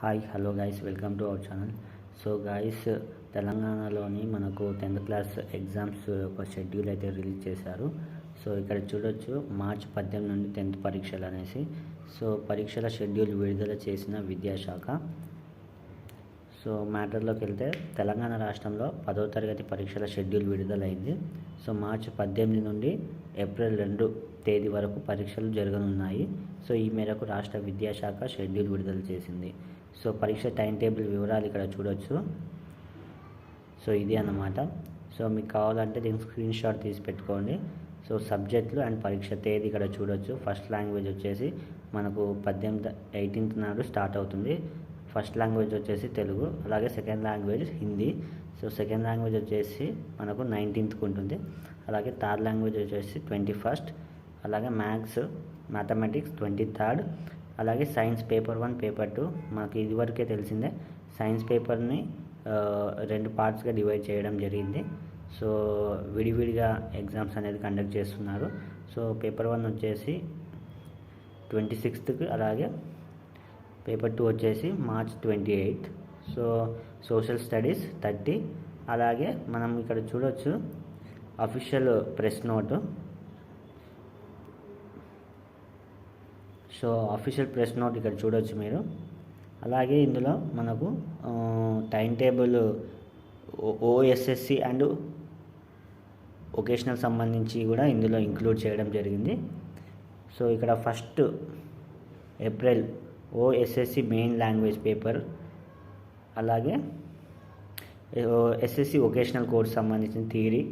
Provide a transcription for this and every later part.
Hi hello guys welcome to our channel so guys తెలంగాణలోని మనకు tenth class exams ఒక schedule అయితే release చేశారు. సో ఇక్కడ చూడొచ్చు మార్చ్ పద్దెనిమిది నుండి టెన్త్ పరీక్షలు అనేసి. సో పరీక్షల షెడ్యూల్ విడుదల చేసిన విద్యాశాఖ. సో మ్యాటర్లోకి వెళ్తే తెలంగాణ రాష్ట్రంలో పదో తరగతి పరీక్షల షెడ్యూల్ విడుదలైంది. సో మార్చి పద్దెనిమిది నుండి ఏప్రిల్ రెండు తేదీ వరకు పరీక్షలు జరగనున్నాయి. సో ఈ మేరకు రాష్ట్ర విద్యాశాఖ షెడ్యూల్ విడుదల చేసింది. సో పరీక్ష టైం టేబుల్ వివరాలు ఇక్కడ చూడొచ్చు. సో ఇది అన్నమాట. సో మీకు కావాలంటే దీనికి స్క్రీన్ షాట్ తీసి పెట్టుకోండి. సో సబ్జెక్టులు అండ్ పరీక్ష తేదీ ఇక్కడ చూడొచ్చు. ఫస్ట్ లాంగ్వేజ్ వచ్చేసి మనకు పద్దెనిమిది ఎయిటీన్త్ నాడు స్టార్ట్ అవుతుంది. ఫస్ట్ లాంగ్వేజ్ వచ్చేసి తెలుగు అలాగే second language Hindi. So second language వచ్చేసి మనకు నైన్టీన్త్కి ఉంటుంది. అలాగే థర్డ్ లాంగ్వేజ్ వచ్చేసి ట్వంటీ ఫస్ట్. అలాగే మ్యాథ్స్ మ్యాథమెటిక్స్ ట్వంటీ థర్డ్. అలాగే science paper one paper two మాకు ఇదివరకే తెలిసిందే. సైన్స్ పేపర్ని రెండు పార్ట్స్గా డివైడ్ చేయడం జరిగింది. సో విడివిడిగా ఎగ్జామ్స్ అనేది కండక్ట్ చేస్తున్నారు. సో పేపర్ వన్ వచ్చేసి ట్వంటీ సిక్స్త్కి అలాగే పేపర్ టూ వచ్చేసి March twenty eighth. So social studies thirty. అలాగే మనం ఇక్కడ చూడొచ్చు official press note. So official press note ఇక్కడ చూడొచ్చు మీరు. అలాగే ఇందులో మనకు time table OSSC and vocational సంబంధించి కూడా ఇందులో ఇంక్లూడ్ చేయడం జరిగింది. సో ఇక్కడ first April OSSC main language paper అలాగే ఎస్ఎస్సి వొకేషనల్ కోర్స్ సంబంధించిన థియరీ.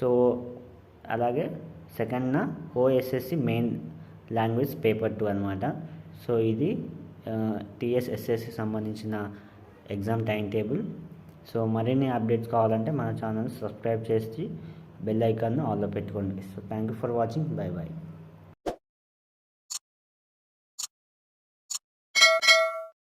సో అలాగే సెకండ్న OSSC main language paper two అనమాట సో ఇది టీఎస్ఎస్ఎస్సి సంబంధించిన ఎగ్జామ్ టైం టేబుల్. సో మరిన్ని అప్డేట్స్ కావాలంటే మన ఛానల్ సబ్స్క్రైబ్ చేసి బెల్ ఐకాన్ను ఆల్లో పెట్టుకోండి. So thank you for watching. Bye bye